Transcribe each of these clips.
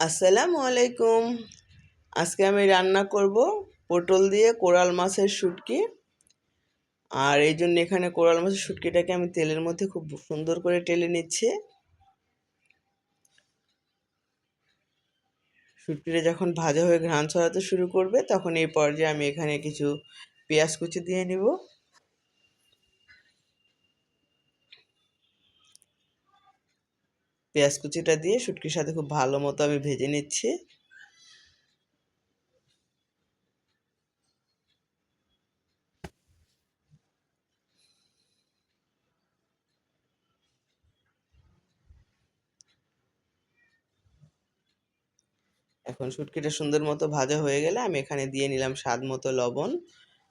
আসসালামু আলাইকুম। আজকে আমি রান্না করব পটল দিয়ে কোরাল মাছের শুটকি। আর এই জন্য এখানে কোরাল মাছের শুটকিটাকে আমি তেলের মধ্যে খুব সুন্দর করে টেলে নিচ্ছি। শুটকিটা যখন ভাজা হয়ে ঘ্রাণ ছড়াতে শুরু করবে, তখন এই পর্যায়ে আমি এখানে কিছু পেঁয়াজ কুচি দিয়ে নিব। পেঁয়াজ কুচিটা দিয়ে শুটকির সাথে খুব ভালো মতো আমি ভেজে নিচ্ছি। এখন শুটকিটা সুন্দর মতো ভাজা হয়ে গেলে আমি এখানে দিয়ে নিলাম স্বাদ মতো লবণ।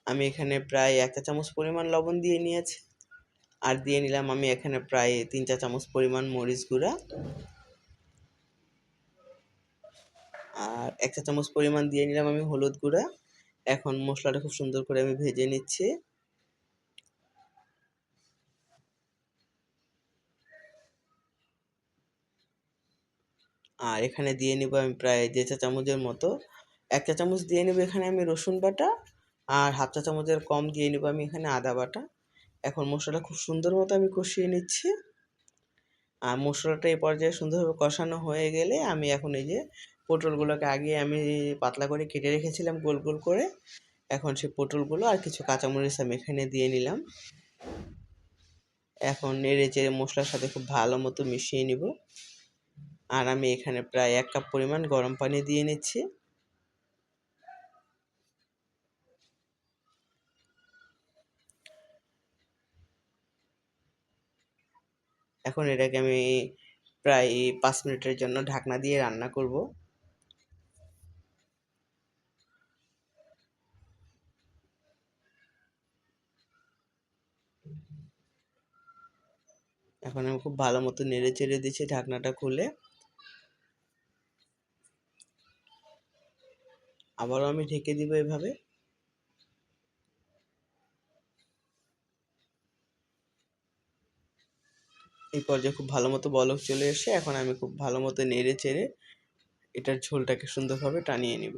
আমি এখানে প্রায় একটা চামচ পরিমাণ লবণ দিয়ে নিয়েছি। আর দিয়ে নিলাম আমি এখানে প্রায় তিন চা চামচ পরিমাণ মরিচ গুঁড়া। আর এক চা চামচ পরিমাণ দিয়ে নিলাম আমি হলুদ গুঁড়া। এখন মশলাটা খুব সুন্দর করে আমি ভেজে নিচ্ছি। আর এখানে দিয়ে নিব আমি প্রায় দেড় চা চামচের মতো। এক চা চামচ দিয়ে নেব এখানে আমি রসুন বাটা। আর হাফ চা চামচের কম দিয়ে নেব আমি এখানে আদা বাটা। এখন মশলাটা খুব সুন্দর মতো আমি কষিয়ে নিচ্ছি। আর মশলাটা এই পর্যায়ে সুন্দরভাবে কষানো হয়ে গেলে আমি এখন এই যে পটলগুলোকে আগে আমি পাতলা করে কেটে রেখেছিলাম গোল গোল করে। এখন সেই পটলগুলো আর কিছু কাঁচামরিচ আমি এখানে দিয়ে নিলাম। এখন নেড়ে চেড়ে মশলার সাথে খুব ভালো মতো মিশিয়ে নিব। আর আমি এখানে প্রায় এক কাপ পরিমাণ গরম পানি দিয়ে নিচ্ছি। এখন এটাকে আমি প্রায় পাঁচ মিনিটের জন্য ঢাকনা দিয়ে রান্না করব। এখন আমি খুব ভালো মতো নেড়ে চেড়ে দিচ্ছি ঢাকনাটা খুলে। আবারও আমি ঢেকে দিব এভাবে। এই পর্যায়ে খুব ভালো মতো বলক চলে এসে এখন আমি খুব ভালো মতো নেড়ে চেড়ে এটার ঝোলটাকে সুন্দরভাবে টানিয়ে নিব।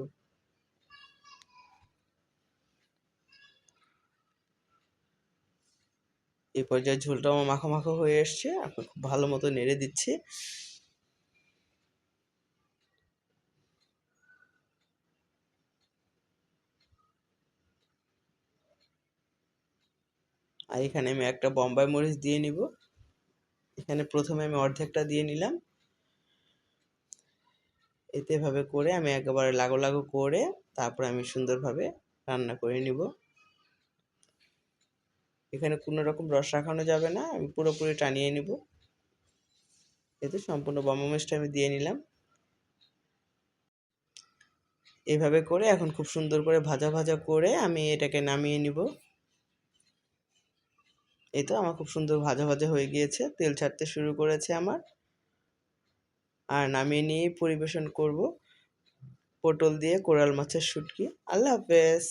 এই পর্যায়ে ঝোলটা আমার মাখো মাখো হয়ে এসছে, এখন খুব ভালো মতো নেড়ে দিচ্ছি। আর এখানে আমি একটা বম্বাই মরিচ দিয়ে নিব। এখানে প্রথমে আমি অর্ধেকটা দিয়ে নিলাম। এতে ভাবে করে আমি একেবারে লাগো লাগো করে তারপর আমি সুন্দরভাবে রান্না করে নিব। এখানে কোনো রকম রস রাখানো যাবে না, আমি পুরোপুরি টানিয়ে নিব। এতে সম্পূর্ণ বম্বামেশটা আমি দিয়ে নিলাম। এভাবে করে এখন খুব সুন্দর করে ভাজা ভাজা করে আমি এটাকে নামিয়ে নিব। এই তো আমার খুব সুন্দর ভাজা ভাজা হয়ে গিয়েছে। তেল ছাড়তে শুরু করেছে আমার। আর নামিয়ে নিয়ে পরিবেশন করব। পটল দিয়ে কোরাল মাছের শুটকি। আল্লাহ হাফেজ।